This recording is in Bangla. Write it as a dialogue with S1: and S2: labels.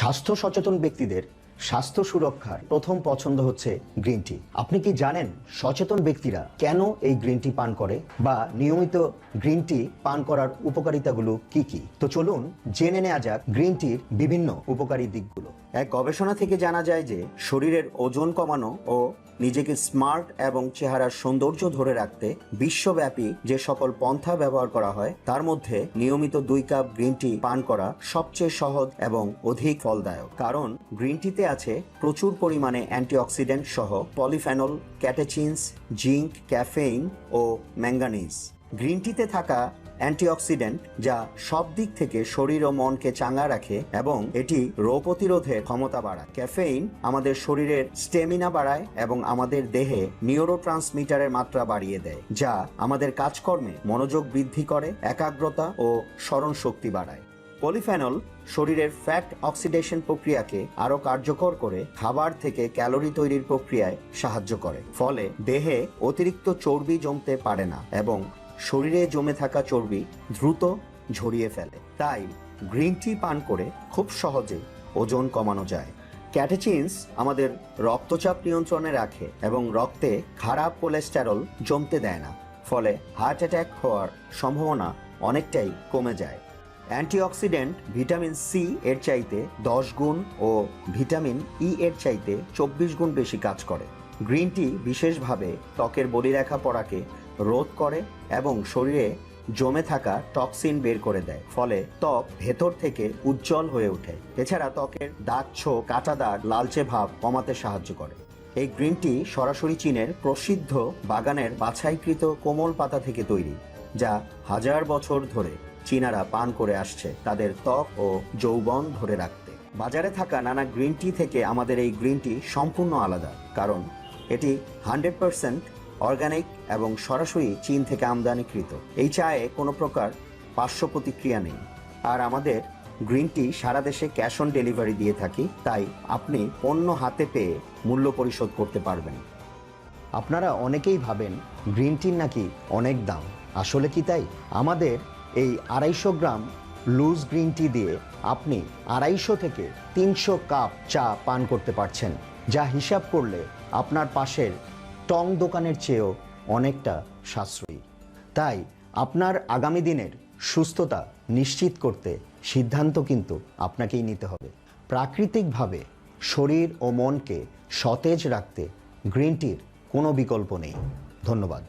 S1: স্বাস্থ্য সচেতন ব্যক্তিদের স্বাস্থ্য সুরক্ষার প্রথম পছন্দ হচ্ছে গ্রিন টি। আপনি কি জানেন সচেতন ব্যক্তিরা কেন এই গ্রিন টি পান করে বা নিয়মিত গ্রিন টি পান করার উপকারিতাগুলো কি কি? তো চলুন জেনে নেওয়া যাক গ্রিন টির বিভিন্ন উপকারী দিকগুলো। এক গবেষণা থেকে জানা যায় যে শরীরের ওজন কমানো ও নিজেকে স্মার্ট এবং চেহারার সৌন্দর্য ধরে রাখতে বিশ্বব্যাপী যে সকল পন্থা ব্যবহার করা হয়, তার মধ্যে নিয়মিত দুই কাপ গ্রিন টি পান করা সবচেয়ে সহজ এবং অধিক ফলদায়ক। কারণ গ্রিন টিতে আছে প্রচুর পরিমাণে অ্যান্টিঅক্সিডেন্ট সহ পলিফেনল, ক্যাটেচিনস, জিঙ্ক, ক্যাফেইন ও ম্যাঙ্গানিজ। গ্রিন টিতে থাকা অ্যান্টিঅক্সিডেন্ট যা সব দিক থেকে শরীর ও মনকে চাঙ্গা রাখে এবং এটি রোগ প্রতিরোধের ক্ষমতা বাড়ায়। ক্যাফেইন আমাদের শরীরের স্টেমিনা বাড়ায় এবং আমাদের দেহে নিউরো ট্রান্সমিটারের মাত্রা বাড়িয়ে দেয়, যা আমাদের কাজকর্মে মনোযোগ বৃদ্ধি করে, একাগ্রতা ও স্মরণ শক্তি বাড়ায়। পলিফেনল শরীরের ফ্যাট অক্সিডেশন প্রক্রিয়াকে আরও কার্যকর করে খাবার থেকে ক্যালোরি তৈরির প্রক্রিয়ায় সাহায্য করে, ফলে দেহে অতিরিক্ত চর্বি জমতে পারে না এবং শরীরে জমে থাকা চর্বি দ্রুত ঝরিয়ে ফেলে। তাই গ্রিন টি পান করে খুব সহজে ওজন কমানো যায়। ক্যাটেচিনস আমাদের রক্তচাপ নিয়ন্ত্রণে রাখে এবং রক্তে খারাপ কোলেস্টেরল জমতে দেয় না, ফলে হার্ট অ্যাটাক হওয়ার সম্ভাবনা অনেকটাই কমে যায়। অ্যান্টিঅক্সিডেন্ট ভিটামিন সি এর চাইতে দশ গুণ ও ভিটামিন ই এর চাইতে চব্বিশ গুণ বেশি কাজ করে। গ্রিন টি বিশেষভাবে ত্বকের বলিরেখা পড়াকে রোধ করে এবং শরীরে জমে থাকা টক্সিন বের করে দেয়। ফলে ত্বক ভেতর থেকে উজ্জ্বল হয়ে ওঠে। এছাড়া ত্বকের দাগ ছো কাটা দাগ, লালচে ভাব কমাতে সাহায্য করে। এই গ্রিন টি সরাসরি চীনের প্রসিদ্ধ বাগানের বাছাইকৃত কোমল পাতা থেকে তৈরি, যা হাজার বছর ধরে চীনারা পান করে আসছে তাদের ত্বক ও যৌবন ধরে রাখতে। বাজারে থাকা নানা গ্রিন টি থেকে আমাদের এই গ্রিন টি সম্পূর্ণ আলাদা, কারণ এটি হান্ড্রেড পার্সেন্ট অর্গানিক এবং সরাসরি চীন থেকে আমদানিকৃত। এই চায়ে কোনো প্রকার পার্শ্ব প্রতিক্রিয়া নেই। আর আমাদের গ্রিন টি সারা দেশে ক্যাশ অন ডেলিভারি দিয়ে থাকি, তাই আপনি পণ্য হাতে পেয়ে মূল্য পরিশোধ করতে পারবেন। আপনারা অনেকেই ভাবেন গ্রিন টির নাকি অনেক দাম। আসলে কি তাই? আমাদের এই আড়াইশো গ্রাম লুজ গ্রিন টি দিয়ে আপনি আড়াইশো থেকে তিনশো কাপ চা পান করতে পারছেন, যা হিসাব করলে আপনার পাশের টং দোকানের চেয়েও অনেকটা সাশ্রয়ী। তাই আপনার আগামী দিনের সুস্থতা নিশ্চিত করতে সিদ্ধান্ত কিন্তু আপনাকেই নিতে হবে। প্রাকৃতিকভাবে শরীর ও মনকে সতেজ রাখতে গ্রিন টির কোনো বিকল্প নেই। ধন্যবাদ।